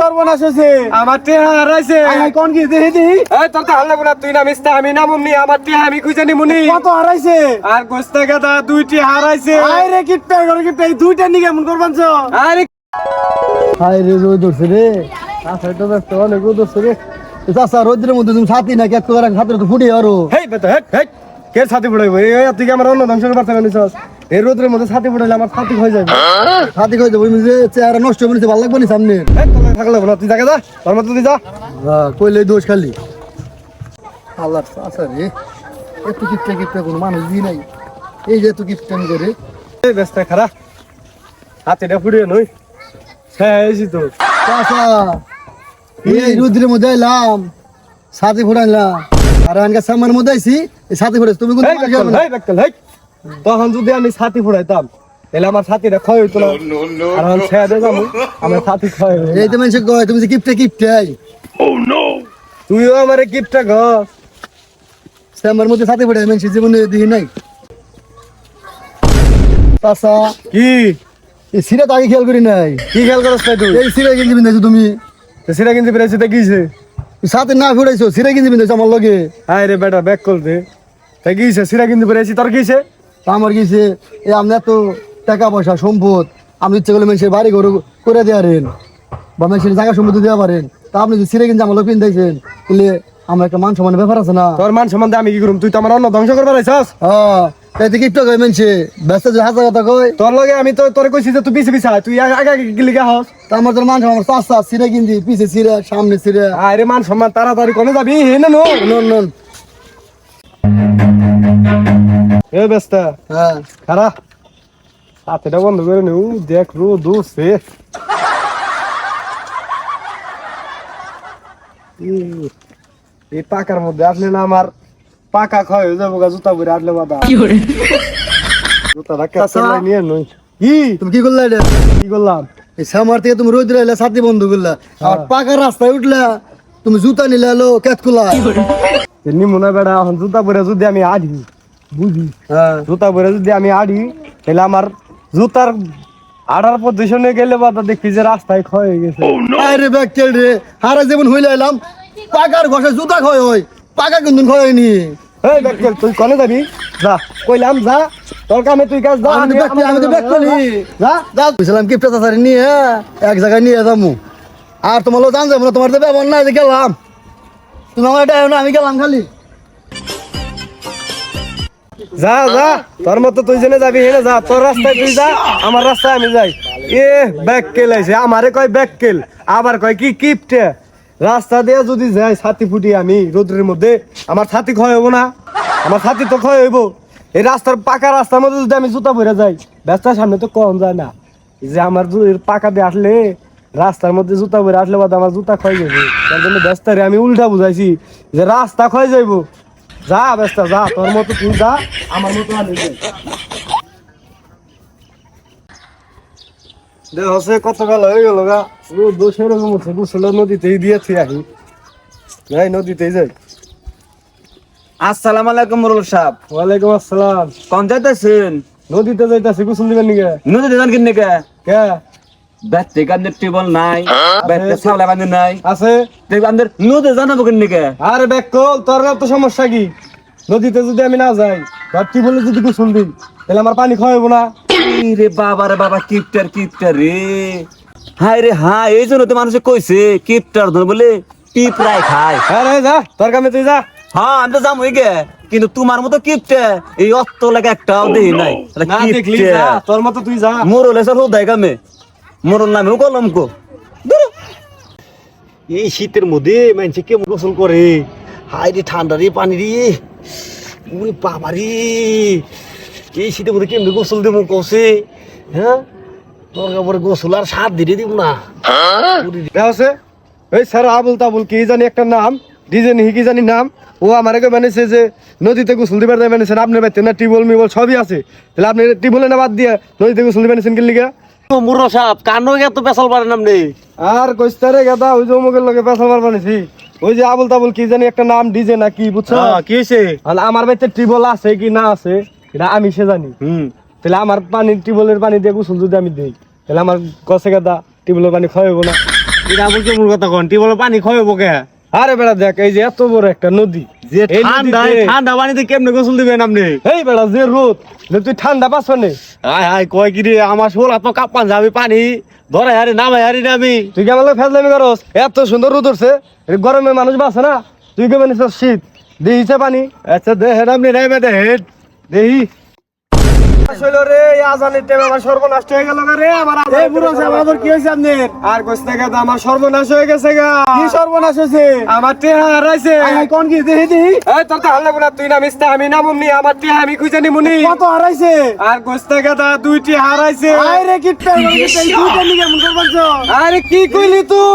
সর্বনাশ হয়েছে। আমার টেহা হারাইছে। কোন কি দেখি দেখি এই তোর তো হাল্লা না তুই না মিস্তা আমি নামুম নি আমার টেহা আমি খুঁজে নিমুনি। কত হারাইছে? আর গোস্তা গাদা দুইটি হারাইছে। আয় রে কিপটা করে কিপটা দুইটা নিয়ে কেমন করবান আরে হাই রে রোদ ধরছে রে। আচ্ছা ব্যস্ত অনেক ধরছে রে। চাষা রোদ্রের মধ্যে তুমি ছাতি না কেত করে তো ফুটে আরও? হেই বেটা হেই হেই কে ছাতি এই এই তুই কি আমার অন্য ধ্বংস করতে এই রোদের মধ্যে ছাতি ফুড়াইলে আমার ছাতি হয়ে যাবে। ছাতি খাই দেবো যে চেহারা নষ্ট হয়ে ভালো লাগবে না সামনে। থাকলে না তুই জায়গা যা তোর মতো তুই যা। হ্যাঁ কইলে দোষ খালি। আল্লাহ চাষা রে এত কিপটা কিপটা কোনো মানুষ দিয়ে নাই। এই যে এত কিপটামি করে। এই ব্যস্ত খারা। হাতিটা ফুড়িয়ে নই। হ্যাঁ এসি তো এই রোদ্রের মধ্যে এলাম ছাতি ফুটাইলাম। আর আনকা সামার মধ্যে আইছি এই ছাতি ফুটাইছি। তুমি তখন যদি আমি ছাতি ফুড়াইতাম তাহলে আমার ছাতিটা ক্ষয় হইতো না। আর আমি ছেড়ে আমার ছাতি ক্ষয় এই তো মানুষ কয় তুমি যে কিপটা কিপটাই তুইও আমার গিফটটা ঘর সামার মধ্যে ছাতি ফুটাই মানুষ জীবনে দিই নাই। চাষা কি? এই সিরা তো আগে খেয়াল করি নাই। কি খেয়াল করছ তাই তুই? এই সিরা কিনতে বিন্দাইছো তুমি। তো সেটা কিন্তু পেরেছি তা গিয়েছে সাথে না ফুটাইছো সিরা কিনতে বিন্দাইছো আমার লগে। আয় রে বেটা ব্যাক কল দে। তা গিয়েছে সিরা কিন্তু পেরেছি তোর গিয়েছে তা আমার গেছে এই আপনি এত টাকা পয়সা সম্পদ আপনি ইচ্ছে করলে মানুষের বাড়ি ঘর করে দেওয়া রেন বা মানুষের জায়গা সম্পত্তি দেওয়া পারেন। তা আপনি যে সিরে কিনতে আমার লোক কিনতেছেন তাহলে আমার একটা মান সম্মানের ব্যাপার আছে না? তোর মান সম্বন্ধে আমি কি করুম? তুই তো আমার অন্য ধ্বংস করবার হ্যাঁ তাই থেকে একটু কয় মানুষে ব্যস্ত যে হাজার কথা কয়। তোর লগে আমি তো তোরে কইছি যে তুই পিছে পিছে তুই আগে আগে গিলি গা হস। তা আমার তোর মান সম্মান চাষা সিরে কিনতি পিছে সিরে সামনে সিরে আরে মান সম্মান তাড়াতাড়ি কোনে যাবি? হে না এ ব্যস্ত। হ্যাঁ। খারা হাতেটা বন্ধ করে নিউ দেখ রো দো সে। এই পাকার মধ্যে আসলে না আমার পাকা ক্ষয় হয়ে যাব জুতা পরে আসলে বাদা জুতাটা চাচা। নিয়ে নই কি তুমি কি করলে এটা? কি করলাম? এই সামার থেকে তুমি রোদ রাইলে ছাতি বন্ধ করলা। আর পাকা রাস্তায় উঠলা তুমি জুতা নিলে এলো কেত খুলা নিমুনা বেড়া এখন জুতা পরে যদি আমি আড়ি বুঝি হ্যাঁ। জুতা পরে যদি আমি আড়ি তাহলে আমার জুতার আড়ার পজিশনে গেলে বাদা দেখি যে রাস্তায় ক্ষয় হয়ে গেছে। আরে ব্যাকটেল রে হারা যেমন হইলে এলাম পাকার ঘষে জুতা ক্ষয় হয় পাকা কিন্তু ক্ষয় হয়নি। এই তুই কনে যাবি? যা কইলাম যা তোর কামে তুই কাজ যা আমি তো আমি তো যা যা। বুঝলাম কি পেতা সারি নিয়ে এক জায়গায় নিয়ে যাব আর তোমার লোক জান যাব না তোমার তো ব্যবহার না যে গেলাম। তুমি এটা না আমি গেলাম খালি। যা যা, তোর মতো তুই জেনে যাবি, হেনে যা, তোর রাস্তায় তুই যা, আমার রাস্তায় আমি যাই। এ, ব্যাককেল আইছে, আমারে কয় ব্যাককেল, আবার কয় কি কিপটে। রাস্তা দিয়ে যদি যাই, ছাতি ফুটি আমি রোদ্রের মধ্যে, আমার ছাতি ক্ষয় হব না, আমার ছাতি তো ক্ষয় হইব। এই রাস্তার পাকা রাস্তার মধ্যে যদি আমি জুতা পরে যাই রাস্তার সামনে তো কম যায় না। যে আমার পাকা দিয়ে আসলে রাস্তার মধ্যে জুতা পরে আসলে বাদ আমার জুতা ক্ষয় যাবে তার জন্য ব্যস্তারে আমি উল্টা বুঝাইছি যে রাস্তা ক্ষয় যাইব। যা ব্যস্ত যা তোর মতো তুই যা আমার মতো আমি যাই দে হসে কত বেলা হয়ে গেল গা? রোদ হচ্ছে নদীতেই দিয়েছি আহি যাই নদীতেই যাই। আসসালামু আলাইকুম মুরুল সাহেব। ওয়ালাইকুম আসসালাম। কোন যাইতেছেন? নদীতে যাইতাছি গোসল দিবেন নিকে? নদীতে যান কিনে কে কে? টিবল নাই বান্ধে নাই। আছে? তে কান্দের জানাব কিনে কে? আরে ব্যাক কল তোর তো সমস্যা কি? নদীতে যদি আমি না যাই ভাবছি বলে যদি গোসল দিই তাহলে আমার পানি খাওয়াবো না। রে বাবা রে বাবা কিপটার কিপটার রে। হাই রে হ্যাঁ এই জন্য তো মানুষে কইছে কিপটার ধর বলে পিঁপড়ায় খায়। আরে যা তোর কামে তুই যা। হ্যাঁ আমি তো যাব গে কিন্তু তোমার মতো কিপটে এই অত লাগে একটাও দেই নাই। তোর মতো তুই যা। মোরল এসব হোদাই কামে। মোরল নামেও কলঙ্ক এই শীতের মধ্যে মানুষে কেমন গোসল করে? হাই রে ঠান্ডা রে পানি রে। উনি বাবা রে। এই শীতের মধ্যে কেমন গোসল দেবো কষে হ্যাঁ? দরকার পরে গোসল আর সাত দিনে দিব না। আছে ওই স্যার আবুল তাবুল কি জানি একটা নাম? ডিজে নিহি কি জানি নাম? ও আমার আগে যে নদীতে গোসল দিবার দেয় বানিয়েছেন আপনার বাড়িতে না টিবল মিবল সবই আছে। তাহলে আপনি টিবলে না বাদ দিয়ে নদীতে গোসল দিবেন লিগা মুরো সাপ কানো পেশাল পারেন আপনি আর কইস্তারে গাদা ওই যে অমুকের লগে পেশাল মার বানিয়েছি ওই যে আবুল তাবুল কি জানি একটা নাম ডিজে না কি বুঝছ? কি আর আমার বাড়িতে টিবল আছে কি না আছে এটা আমি সে জানি। হুম। তাহলে আমার পানি টিবলের পানি দিয়ে গোসল যদি আমি দিই তাহলে আমার গছে গাদা টিবলের পানি খাওয়াবো না। এটা আবার কেমন কথা কন টিউবওয়েল পানি খয়ে বকে আরে বেড়া দেখ এই যে এত বড় একটা নদী যে ঠান্ডা ঠান্ডা পানিতে কেমনে গোসল দিবেন আপনি এই বেড়া যে রোদ যে তুই ঠান্ডা পাচ্ছ নে হাই হাই কয় কি রে আমার শোল তো কাপ্পান যাবে পানি। ধরে হারি নামাই হারি না আমি। তুই কেমন ফেজলামি করস? এত সুন্দর রোদ উঠছে গরমে মানুষ বাঁচে না? তুই কেমন শীত? দিহিছে পানি? আচ্ছা দেখেন আপনি নেমে দেখেন দেহি। আসলে রে আজানের টাইম আমার সর্বনাশ হয়ে গেল রে আমার এই বুড়ো সাহেব আবার কি হয়েছে আপনার? আর কইছ গা আমার সর্বনাশ হয়ে গেছে গা। কি সর্বনাশ হয়েছে? আমার টেহা হারাইছে। হাই হাই কোন কি দেখি দেখি এই তোর তো না তুই না আমি নামুমনি আমার টেহা আমি খুঁজে নিমুনি কত হারাইছে? আর না গা দুইটি হারাইছে। আরে কিটটা দুইটা নিকে মন করছ আরে কি কইলি তুই?